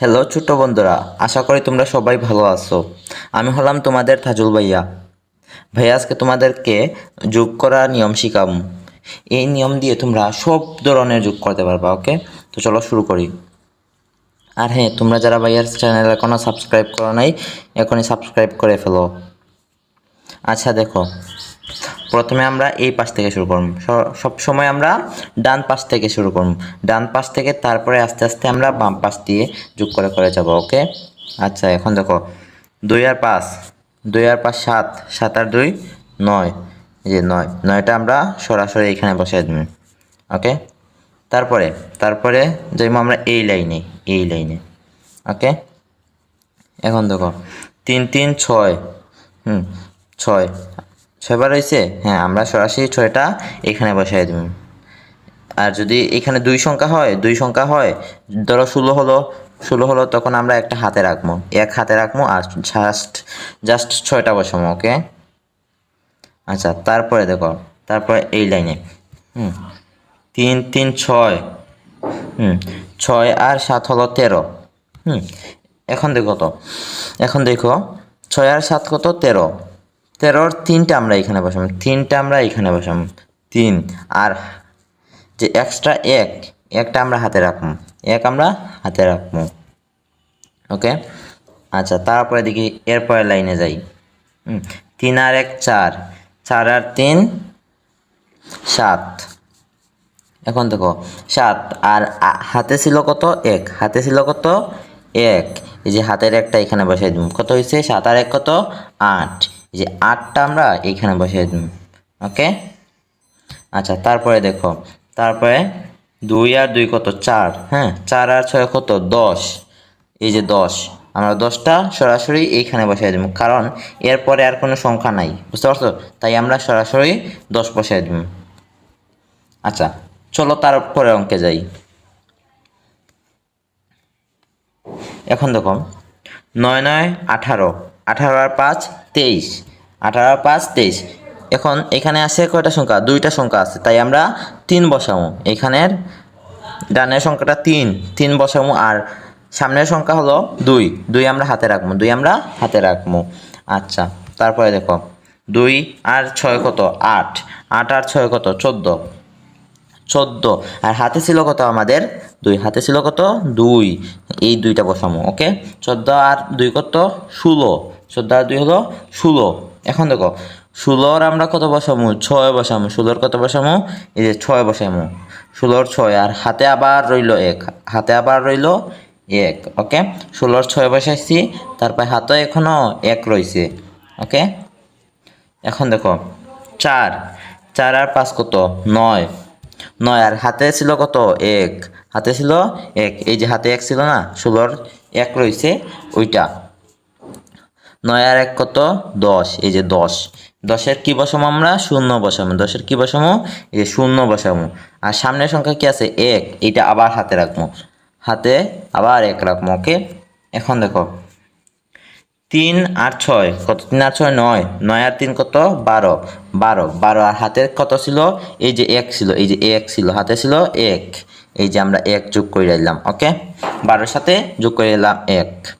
Hello ছোট্ট বন্ধুরা, আশা করি তোমরা সবাই ভালো আছো। আমি হলাম তোমাদের থাজুল ভাইয়া। ভাইয়া আজকে তোমাদেরকে যোগ করা নিয়ম শিখাম এই নিয়ম দিয়ে তোমরা সব ধরনের যোগ করতে পারবা, ওকে? তো চলো শুরু করি। আর হ্যাঁ তোমরা যারা ভাইয়ার চ্যানেল এখনও সাবস্ক্রাইব করো নাই, এখনই সাবস্ক্রাইব করে ফেলো। আচ্ছা দেখো। প্রথমে আমরা এই পাশ থেকে শুরু করব। সব সময় আমরা ডান পাশ থেকে শুরু করব। ডান পাশ থেকে তারপরে আস্তে আস্তে আমরা বাম পাশ দিয়ে যোগ করে করে যাব, ওকে? আচ্ছা এখন দেখো, দুই আর পাঁচ, দুই আর পাঁচ সাত সাত আর দুই নয় যে নয়, নয়টা আমরা সরাসরি এখানে বসাই দেব, ওকে? তারপরে তারপরে যাইব আমরা এই লাইনে এই লাইনে, ওকে? এখন দেখো, তিন তিন, ছয়, হুম, ছয় ছয়বার হয়েছে? হ্যাঁ আমরা সরাসরি ছয়টা এখানে বসাই দেব। আর যদি এখানে দুই সংখ্যা হয়, দুই সংখ্যা হয়, ধরো ষোলো হলো ষোলো হলো তখন আমরা একটা হাতে রাখব। এক হাতে রাখব আর জাস্ট জাস্ট ছয়টা বসাবো ওকে আচ্ছা তারপরে দেখো, তারপরে এই লাইনে। হুম, তিন তিন, ছয়। হুম, ছয় আর সাত হলো তেরো। হুম, এখন দেখো তো, এখন দেখো, ছয় আর সাত কত? তেরো। তেরোর তিনটা আমরা এখানে বসাম, তিনটা আমরা এখানে বসাম, তিন, আর যে এক্সট্রা এক, একটা আমরা হাতে রাখব, এক আমরা হাতে রাখব ওকে আচ্ছা তারপরে দেখি এরপরে লাইনে যাই তিন আর এক চার চার আর তিন, সাত, এখন দেখো, সাত, আর হাতে ছিল কত? এক, হাতে ছিল কত? এক, এই যে হাতের একটা এখানে বসাই দিব, কত হয়েছে? সাত আর এক কত? আট যে আটটা আমরা এইখানে বসিয়ে দিব ওকে আচ্ছা তারপরে দেখো, তারপরে দুই আর দুই কত? চার হ্যাঁ? চার আর ছয় কত? দশ। এই যে দশ, আমরা দশটা সরাসরি এইখানে বসাই দেবো, কারণ এরপরে আর কোনো সংখ্যা নাই, বুঝতে পারছ? তাই আমরা সরাসরি দশ বসাই দেবো। আচ্ছা চলো তারপরে অঙ্কে যাই। এখন দেখো, নয় নয় আঠারো। আঠারো আর পাঁচ, তেইশ। আঠারো আর পাঁচ, তেইশ। এখন এখানে আছে কয়টা সংখ্যা? দুইটা সংখ্যা আছে। তাই আমরা তিন বসাবো এখানের ডানের সংখ্যাটা তিন তিন বসাবো আর সামনের সংখ্যা হলো দুই। দুই আমরা হাতে রাখব দুই আমরা হাতে রাখব আচ্ছা তারপরে দেখো। দুই আর ছয় কত? আট। আট আর ছয় কত? চোদ্দ। চোদ্দ। আর হাতে ছিল কত আমাদের? দুই। হাতে ছিল কত? দুই। এই দুইটা বসামো, ওকে? চোদ্দ আর দুই কত? ষোলো। চোদ্দ আর দুই হলো ষোলো। এখন দেখো, ষোলোর আমরা কত বসামো? ছয় বসামো। ষোলোর কত বসামো? এই যে ছয় বসামো ষোলোর ছয়, আর হাতে আবার রইল এক। হাতে আবার রইল এক, ওকে? ষোলোর ছয় বসাইছি, তারপর হাতে এখনও এক রয়েছে ওকে? এখন দেখো, চার। চার আর পাঁচ কত? নয়। নয়, আর হাতে ছিল কত? এক। হাতে ছিল এক। এই যে হাতে এক ছিল না, ষোলোর এক রয়েছে ওইটা। নয় আর এক কত? দশ। এই যে দশ। দশের কি বসামো আমরা? শূন্য বসামো। দশের কি বসামো? এই যে শূন্য বসামো। আর সামনের সংখ্যা কি আছে? এক। এইটা আবার হাতে রাখব হাতে আবার এক রাখব ওকে? এখন দেখো। তিন আর ছয়। কত? তিন আর ছয়, নয়। নয় আর তিন কত? বারো। বারো। বারো আর হাতের কত ছিল? এই যে এক ছিল। এই যে এক ছিল। হাতে ছিল এক। এই যে আমরা এক যোগ করে দিলাম, ওকে? বারোর সাথে যোগ করে দিলাম এক।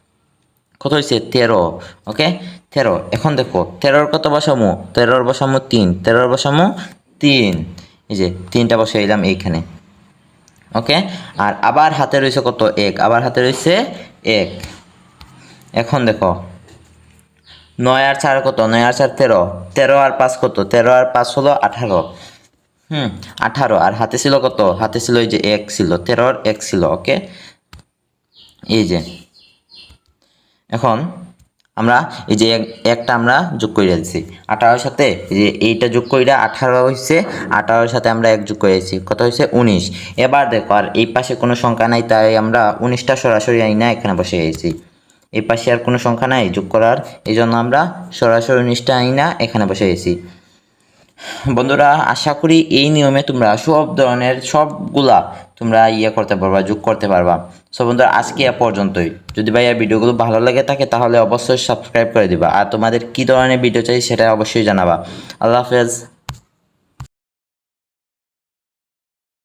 কত হয়েছে তেরো ওকে তেরো, এখন দেখো, তেরোর কত বসামো? তেরোর বসামো তিন, তেরোর বসামো তিন। এই যে তিনটা বসে দিলাম এইখানে ওকে আর আবার হাতে রয়েছে কত? এক, আবার হাতে রয়েছে এক। এখন দেখো, নয় আর চার কত? নয় আর চার তেরো তেরো আর পাঁচ কত? তেরো আর পাঁচ হলো আঠারো। হুম, আঠারো, আর হাতে ছিল কত? হাতে ছিল এই যে এক ছিল, তেরোর এক ছিল ওকে এই যে এখন আমরা এই যে এক- একটা আমরা যোগ করে দিচ্ছি আঠারোর সাথে এই যে এইটা যোগ করিয়া আঠারো হয়েছে আঠারোর সাথে আমরা এক যোগ করে দিচ্ছি কত হয়েছে উনিশ। এবার দেখো, আর এই পাশে কোনো সংখ্যা নাই, তাই আমরা উনিশটা সরাসরি আই না এখানে বসে গেছি এই পাশে আর কোনো সংখ্যা নাই যোগ করার এই জন্য আমরা সরাসরি উনিশটা আই না এখানে বসে গেছি বন্ধুরা, আশা করি এই নিয়মে তোমরা সব ধরনের সবগুলা তোমরা ইয়ে করতে পারবা, যোগ করতে পারবা। সো বন্ধুরা, আজকে এ পর্যন্তই। যদি ভাই এই ভিডিওগুলো ভালো লাগে থাকে, তাহলে অবশ্যই সাবস্ক্রাইব করে দিবা। আর তোমাদের কি ধরনের ভিডিও চাই সেটা অবশ্যই জানাবা। আল্লাহ হাফেজ।